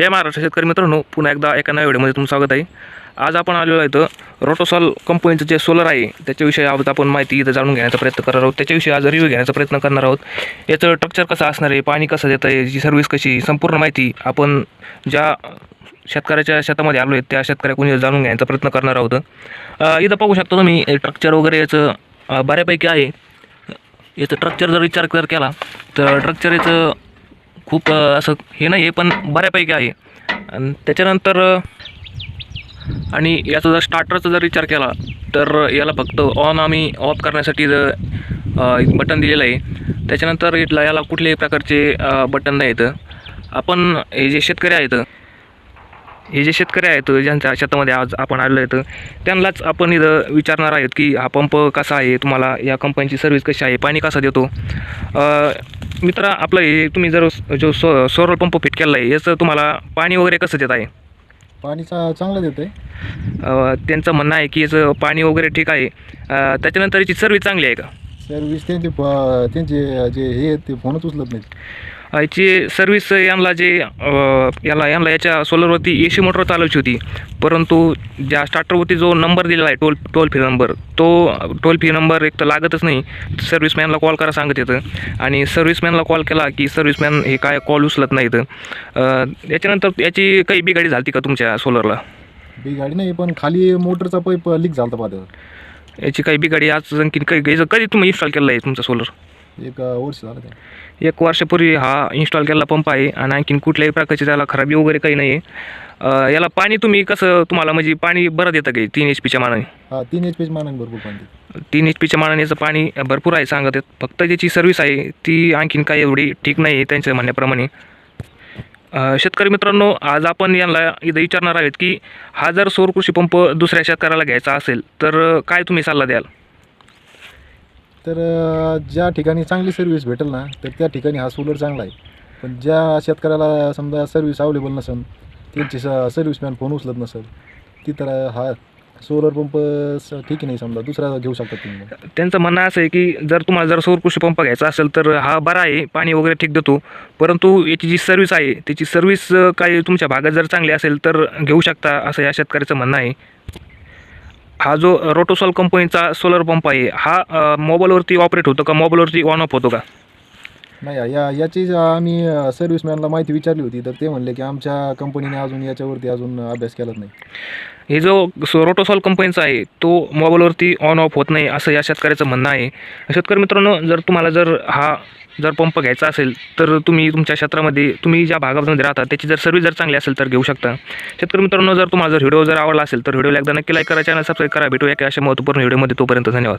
जय महाराष्ट्र शेतकरी मित्रांनो पुन्हा एकदा एका नव्या व्हिडिओमध्ये तुमचं स्वागत आहे. आज आपण आलेलो आहे तर रोटोसॉल कंपनीचं जे सोलर आहे त्याच्याविषयी आज आपण माहिती इथं जाणून घेण्याचा प्रयत्न करणार आहोत. त्याच्याविषयी आज रिव्ह्यू घेण्याचा प्रयत्न करणार आहोत. याचं स्ट्रक्चर कसं असणार आहे पाणी कसं देतं आहे याची सर्व्हिस कशी संपूर्ण माहिती आपण ज्या शेतकऱ्याच्या शेतामध्ये आलो आहे त्या शेतकऱ्याकडून जाणून घेण्याचा प्रयत्न करणार आहोत. इथं पाहू शकता तुम्ही स्ट्रक्चर वगैरे याचं बऱ्यापैकी आहे. याचं स्ट्रक्चर जर विचार जर केला तर स्ट्रक्चर याचं खूप असं हे नाही आहे पण बऱ्यापैकी आहे. आणि त्याच्यानंतर आणि याचा जर स्टार्टरचा जर विचार केला तर याला फक्त ऑन आम्ही ऑफ करण्यासाठी जर बटन दिलेलं आहे. त्याच्यानंतर इथला याला कुठल्याही प्रकारचे बटन नाही येतं आपण हे जे शेतकरी आहेत हे जे शेतकरी आहेत ज्यांच्या शेतामध्ये आज आपण आलेलो आहेत त्यांनाच आपण इथं विचारणार आहेत की हा पंप कसा आहे तुम्हाला या कंपनीची सर्व्हिस कशी आहे पाणी कसं देतो? मित्रा आपलं हे तुम्ही जर जो सो सोलर पंप फिट केला आहे याचं तुम्हाला पाणी वगैरे कसं देत आहे? पाणीचा चांगलं देत आहे त्यांचं म्हणणं आहे की याचं पाणी वगैरे ठीक आहे. अ, त्याच्यानंतर याची सर्व्हिस चांगली आहे का? सर्विस त्यांचे फ- त्यांचे जे हे आहेत ते फोनच उचलत नाहीत. याची सर्व्हिस यांना जे अ, याला यांना याच्या सोलरवरती ए सी मोटर चालवायची होती. परंतु ज्या स्टार्टरवरती जो नंबर दिलेला आहे टोल टोल फ्री नंबर तो टोल फ्री नंबर एक तर लागतच नाही. सर्व्हिसमॅनला कॉल करा सांगत येतं. आणि सर्व्हिसमॅनला कॉल केला की सर्व्हिसमॅन हे काय कॉल उचलत नाहीत. अ, याच्यानंतर याची काही बिघाडी झाली का तुमच्या सोलरला गाडी नाही पण खाली मोटरचा पाईप लीक झाला होता याची काही बिघाडी आज आणखीन काही याचं कधी तुम्ही इन्स्टॉल केलं आहे तुमचं सोलर एक वर्ष झालं ते एक वर्षापूर्वी हा इन्स्टॉल केलेला पंप आहे आणि आणखीन कुठल्याही प्रकारची त्याला खराबी वगैरे काही नाही आहे याला पाणी तुम्ही कसं तुम्हाला म्हणजे पाणी बरं देतं काही तीन एच पीच्या मानाने? हा तीन एच पीच मानाने भरपूर पाणी देतं. तीन एच पीच्या मानाने याचं पाणी भरपूर आहे सांगत आहेत. फक्त ज्याची सर्व्हिस आहे ती आणखीन काही एवढी ठीक नाही आहे त्यांच्या म्हणण्याप्रमाणे. शेतकरी मित्रांनो आज आपण यांना इथं विचारणार आहेत की हा जर सौर कृषी पंप दुसऱ्या शेतकऱ्याला घ्यायचा असेल तर काय तुम्ही सल्ला द्याल? तर ज्या ठिकाणी चांगली सर्व्हिस भेटेल ना तर त्या ठिकाणी हा सोलर चांगला आहे. पण ज्या शेतकऱ्याला समजा सर्व्हिस अवेलेबल नसेल त्यांची स सर्व्हिसमॅन फोन उचलत नसेल ती तर हा सोलर पंप स- ठीक नाही समजा. दुसरा घेऊ शकतात तुम्ही त्यांचं म्हणणं असं आहे की जर तुम्हाला जर सौर कृषी पंप घ्यायचा असेल तर हा बरा आहे पाणी वगैरे ठीक देतो. परंतु याची जी सर्व्हिस आहे त्याची सर्व्हिस काही तुमच्या भागात जर चांगली असेल तर घेऊ शकता असं या शेतकऱ्याचं म्हणणं आहे. हा जो रोटोसॉल कंपनीचा सोलर पंप आहे हा अ, मोबाईलवरती ऑपरेट होतो का? मोबाईलवरती ऑन ऑफ होतो का? नाही या याची आम्ही सर्व्हिसमॅनला माहिती विचारली होती तर ते म्हणले की आमच्या कंपनीने अजून याच्यावरती अजून अभ्यास केलाच नाही. हे जो सो रोटोसॉल कंपनीचा आहे तो मोबाईलवरती ऑन ऑफ होत नाही असं या शेतकऱ्याचं म्हणणं आहे. शेतकरी मित्रांनो जर तुम्हाला जर हा जर पंप घ्यायचा असेल तर तुम्ही तुमच्या क्षेत्रामध्ये तुम्ही ज्या भागामध्ये राहता त्याची जर सर्व्हिस जर चांगली असेल तर घेऊ शकता. शेतकरी मित्रांनो जर तुम्हाला जर व्हिडिओ जर आवडला असेल तर व्हिडिओला एकदा नक्की लाईक करा चॅनल सबस्क्राईब करा. भेटूया की अशा महत्त्वपूर्ण व्हिडिओमध्ये तोपर्यंत धन्यवाद.